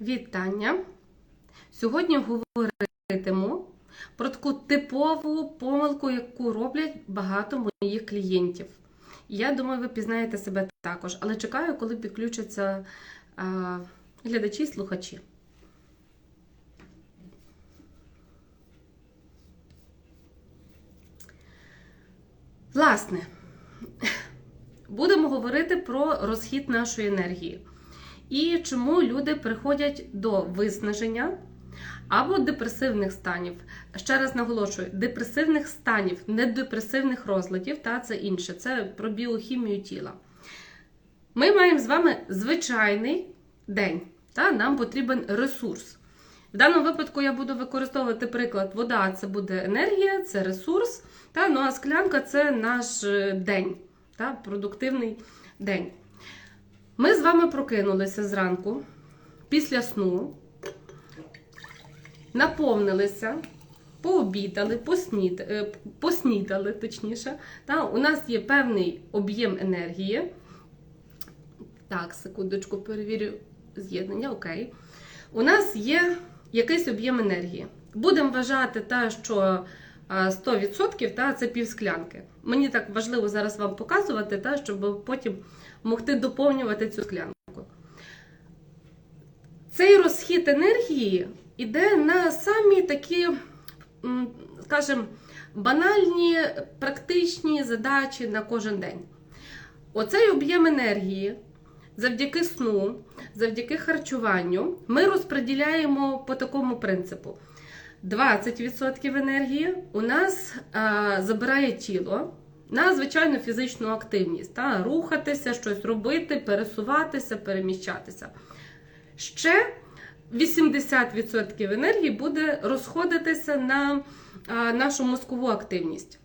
Вітання! Сьогодні говоритиму про таку типову помилку, яку роблять багато моїх клієнтів. Я думаю, ви пізнаєте себе також, але чекаю, коли підключаться а, глядачі і слухачі. Власне, будемо говорити про розхід нашої енергії і чому люди приходять до виснаження або депресивних станів. Ще раз наголошую: депресивних станів, не депресивних розладів, та це інше, це про біохімію тіла. Ми маємо з вами звичайний день, та нам потрібен ресурс. В даному випадку я буду використовувати приклад: вода це буде енергія, це ресурс, та, ну а склянка це наш е, день, та, продуктивний день. Ми з вами прокинулися зранку після сну, наповнилися, пообідали, поснід, е, поснідали, точніше. Та, у нас є певний об'єм енергії. Так, секундочку, перевірю з'єднання. Окей. У нас є якийсь об'єм енергії. Будемо вважати, та, що 100% та, це півсклянки. Мені так важливо зараз вам показувати, та, щоб потім могти доповнювати цю склянку. Цей розхід енергії йде на самі такі, скажімо, банальні практичні задачі на кожен день. Оцей об'єм енергії завдяки сну, завдяки харчуванню ми розподіляємо по такому принципу. 20% енергії у нас а, забирає тіло на звичайну фізичну активність, та, рухатися, щось робити, пересуватися, переміщатися. Ще 80% енергії буде розходитися на а, нашу мозкову активність.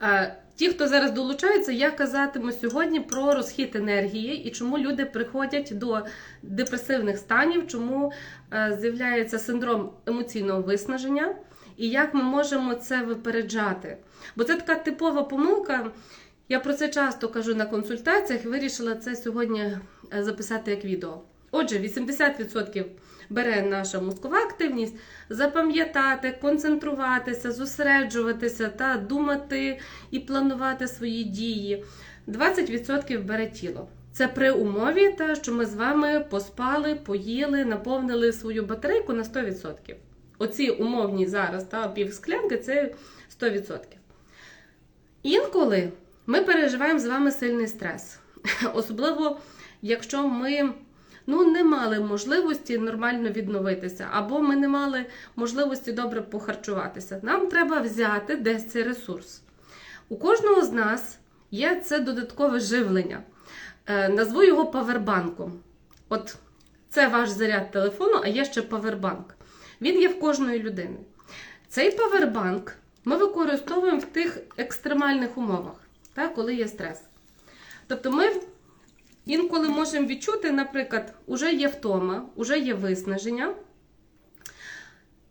А, Ті, хто зараз долучається, я казатиму сьогодні про розхід енергії і чому люди приходять до депресивних станів, чому е, з'являється синдром емоційного виснаження, і як ми можемо це випереджати. Бо це така типова помилка. Я про це часто кажу на консультаціях вирішила це сьогодні е, записати як відео. Отже, 80% бере наша мозкова активність, запам'ятати, концентруватися, зосереджуватися та думати і планувати свої дії. 20% бере тіло. Це при умові, та, що ми з вами поспали, поїли, наповнили свою батарейку на 100%. Оці умовні зараз та півсклянки це 100%. Інколи ми переживаємо з вами сильний стрес. Особливо, якщо ми ну, не мали можливості нормально відновитися, або ми не мали можливості добре похарчуватися. Нам треба взяти десь цей ресурс. У кожного з нас є це додаткове живлення. Е, назву його павербанком. От це ваш заряд телефону, а є ще павербанк. Він є в кожної людини. Цей павербанк ми використовуємо в тих екстремальних умовах, так, коли є стрес. Тобто ми інколи можемо відчути, наприклад, уже є втома, уже є виснаження.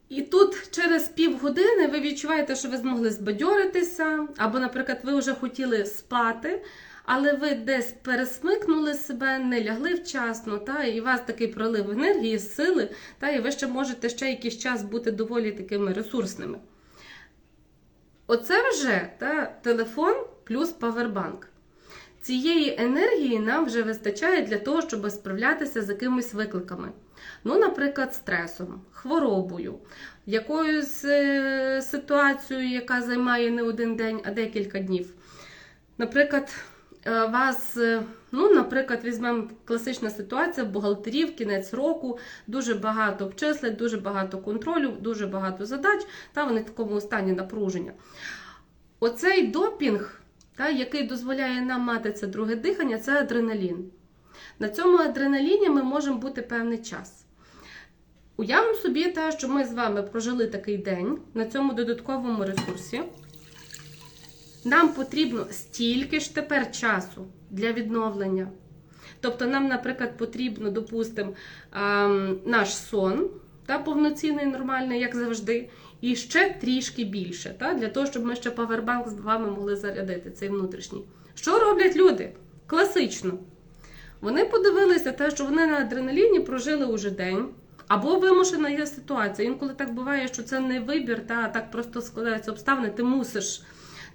І тут через півгодини ви відчуваєте, що ви змогли збадьоритися, або, наприклад, ви вже хотіли спати, але ви десь пересмикнули себе, не лягли вчасно, та, і у вас такий пролив енергії, сили, та, і ви ще можете ще якийсь час бути доволі такими ресурсними. Оце вже та, телефон плюс павербанк. Цієї енергії нам вже вистачає для того, щоб справлятися з якимись викликами. Ну, наприклад, стресом, хворобою, якоюсь е, ситуацією, яка займає не один день, а декілька днів. Наприклад, е, вас, е, ну, наприклад, візьмемо класична ситуація бухгалтерів, кінець року, дуже багато обчислень, дуже багато контролю, дуже багато задач, та вони в такому стані напруження. Оцей допінг, та, який дозволяє нам мати це друге дихання, це адреналін. На цьому адреналіні ми можемо бути певний час. Уявимо собі, те, що ми з вами прожили такий день на цьому додатковому ресурсі. Нам потрібно стільки ж тепер часу для відновлення. Тобто, нам, наприклад, потрібно, допустимо, наш сон та повноцінний, нормальний, як завжди, і ще трішки більше, та, для того, щоб ми ще павербанк з вами могли зарядити цей внутрішній. Що роблять люди? Класично. Вони подивилися те, що вони на адреналіні прожили уже день. Або вимушена є ситуація. Інколи так буває, що це не вибір, та так просто складаються обставини. Ти мусиш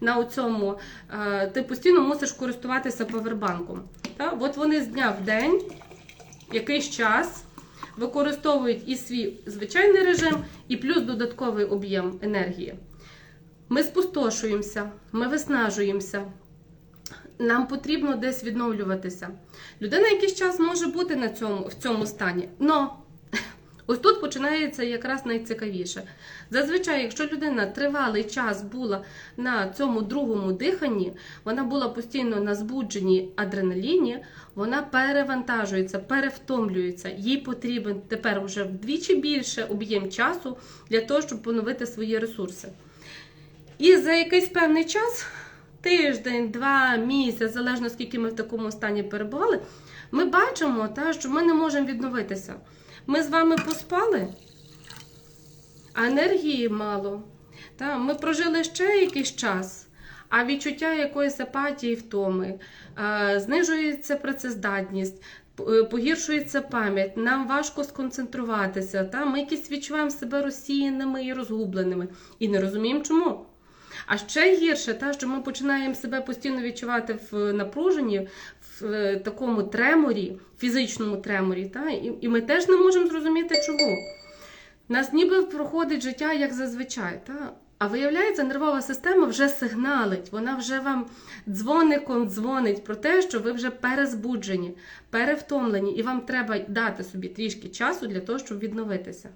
на цьому, е, ти постійно мусиш користуватися павербанком. Та? От вони з дня в день, якийсь час використовують і свій звичайний режим, і плюс додатковий об'єм енергії. Ми спустошуємося, ми виснажуємося. Нам потрібно десь відновлюватися. Людина якийсь час може бути на цьому, в цьому стані. Но ось тут починається якраз найцікавіше. Зазвичай, якщо людина тривалий час була на цьому другому диханні, вона була постійно на збудженні адреналіні, вона перевантажується, перевтомлюється. Їй потрібен тепер вже вдвічі більше об'єм часу для того, щоб поновити свої ресурси. І за якийсь певний час, тиждень, два, місяць, залежно скільки ми в такому стані перебували, ми бачимо, та, що ми не можемо відновитися. Ми з вами поспали, а енергії мало. Та, ми прожили ще якийсь час, а відчуття якоїсь апатії втоми, е, знижується працездатність. е, Погіршується пам'ять, нам важко сконцентруватися. Та? Ми якісь відчуваємо себе розсіяними і розгубленими. І не розуміємо, чому. А ще гірше, та, що ми починаємо себе постійно відчувати в напруженні, в е, такому треморі, фізичному треморі, та, і, і ми теж не можемо зрозуміти, чому. Нас ніби проходить життя як зазвичай. Та? А виявляється, нервова система вже сигналить, вона вже вам дзвоником дзвонить про те, що ви вже перезбуджені, перевтомлені, і вам треба дати собі трішки часу для того, щоб відновитися.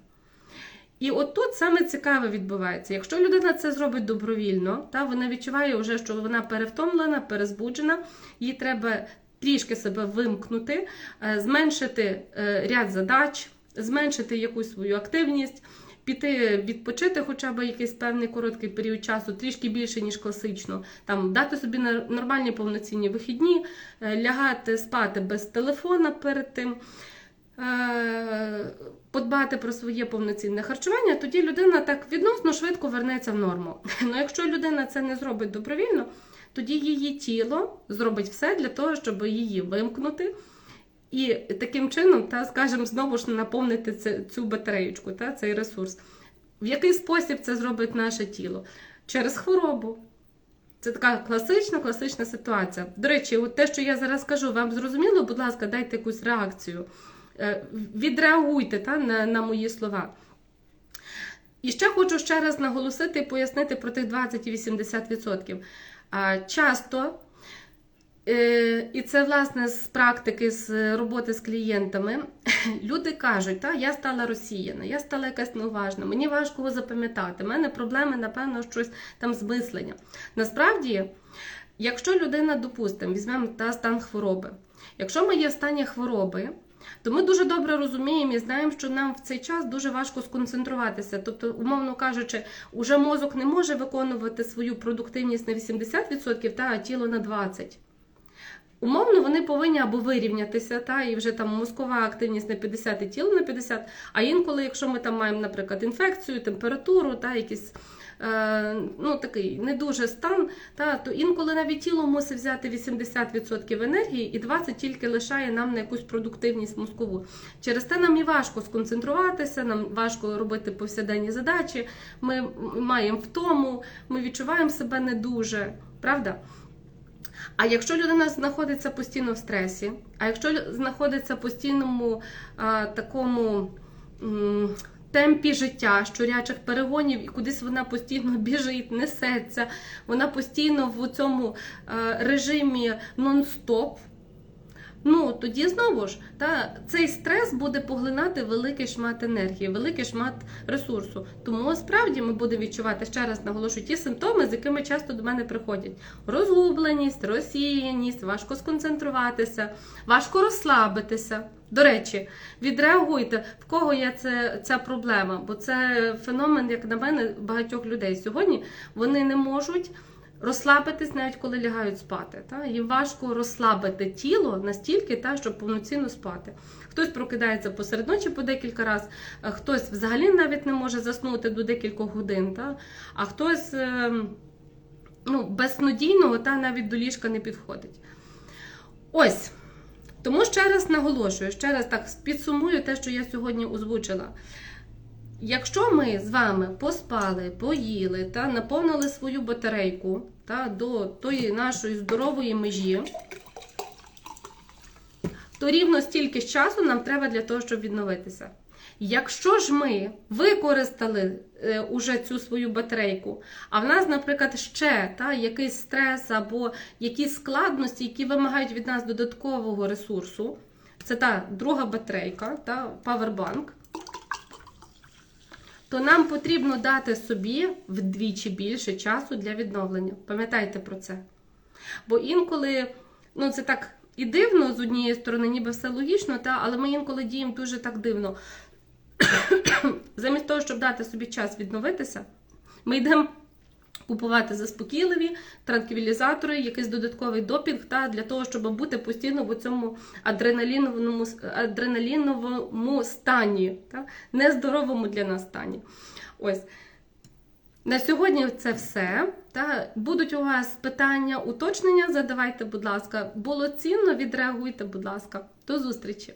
І от тут саме цікаве відбувається. Якщо людина це зробить добровільно, та вона відчуває вже, що вона перевтомлена, перезбуджена, їй треба трішки себе вимкнути, е, зменшити е, ряд задач, зменшити якусь свою активність, піти відпочити хоча б якийсь певний короткий період часу, трішки більше, ніж класично, там дати собі нормальні повноцінні вихідні, е, лягати спати без телефона перед тим. Подбати про своє повноцінне харчування, тоді людина так відносно швидко вернеться в норму. Ну якщо людина це не зробить добровільно, тоді її тіло зробить все для того, щоб її вимкнути, і таким чином, та, скажімо, знову ж наповнити цю батареєчку, та, цей ресурс. В який спосіб це зробить наше тіло? Через хворобу. Це така класична, класична ситуація. До речі, от те, що я зараз кажу, вам зрозуміло, будь ласка, дайте якусь реакцію. Е, Відреагуйте та, на, на мої слова. І ще хочу ще раз наголосити і пояснити про тих 20 і 80%. А, Часто, е, і це власне з практики, з роботи з клієнтами, люди кажуть, та, я стала розсіяна, я стала якась неуважна, мені важко його запам'ятати, в мене проблеми, напевно, щось там з мисленням. Насправді, якщо людина, допустимо, візьмемо та стан хвороби, якщо ми є в стані хвороби, то ми дуже добре розуміємо і знаємо, що нам в цей час дуже важко сконцентруватися. Тобто, умовно кажучи, уже мозок не може виконувати свою продуктивність на 80%, та, тіло на 20%. Умовно, вони повинні або вирівнятися, та, і вже там мозкова активність на 50 і тіло на 50. А інколи, якщо ми там маємо, наприклад, інфекцію, температуру, та, якийсь е, ну, такий не дуже стан, та, то інколи навіть тіло мусить взяти 80% енергії і 20% тільки лишає нам на якусь продуктивність мозкову. Через те нам і важко сконцентруватися, нам важко робити повсякденні задачі, ми маємо втому, ми відчуваємо себе не дуже, правда? А якщо людина знаходиться постійно в стресі, а якщо знаходиться в постійному а, такому темпі життя, щурячих перегонів, і кудись вона постійно біжить, несеться, вона постійно в цьому а, режимі нон-стоп. Ну, тоді знову ж, та, цей стрес буде поглинати великий шмат енергії, великий шмат ресурсу. Тому справді ми будемо відчувати, ще раз наголошую, ті симптоми, з якими часто до мене приходять: розгубленість, розсіяність, важко сконцентруватися, важко розслабитися. До речі, відреагуйте, в кого є це, ця проблема, бо це феномен, як на мене, багатьох людей сьогодні вони не можуть розслабитись навіть коли лягають спати. Та? Їм важко розслабити тіло настільки, та, щоб повноцінно спати. Хтось прокидається посеред ночі по декілька разів, хтось взагалі навіть не може заснути до декількох годин, та? а хтось ем, ну, безснодійного та навіть до ліжка не підходить. Ось. Тому ще раз наголошую, ще раз так підсумую те, що я сьогодні озвучила. Якщо ми з вами поспали, поїли та наповнили свою батарейку та, до тої нашої здорової межі, то рівно стільки ж часу нам треба для того, щоб відновитися. Якщо ж ми використали е, уже цю свою батарейку, а в нас, наприклад, ще та, якийсь стрес або якісь складності, які вимагають від нас додаткового ресурсу, це та друга батарейка, та Powerbank, то нам потрібно дати собі вдвічі більше часу для відновлення. Пам'ятайте про це. Бо інколи, ну це так і дивно з однієї сторони, ніби все логічно, та, але ми інколи діємо дуже так дивно. Замість того, щоб дати собі час відновитися, ми йдемо купувати заспокійливі транквілізатори, якийсь додатковий допінг, та, для того, щоб бути постійно в цьому адреналіновому, адреналіновому стані, та, нездоровому для нас стані. Ось. На сьогодні це все. Та будуть у вас питання, уточнення, задавайте, будь ласка. Було цінно, відреагуйте, будь ласка. До зустрічі!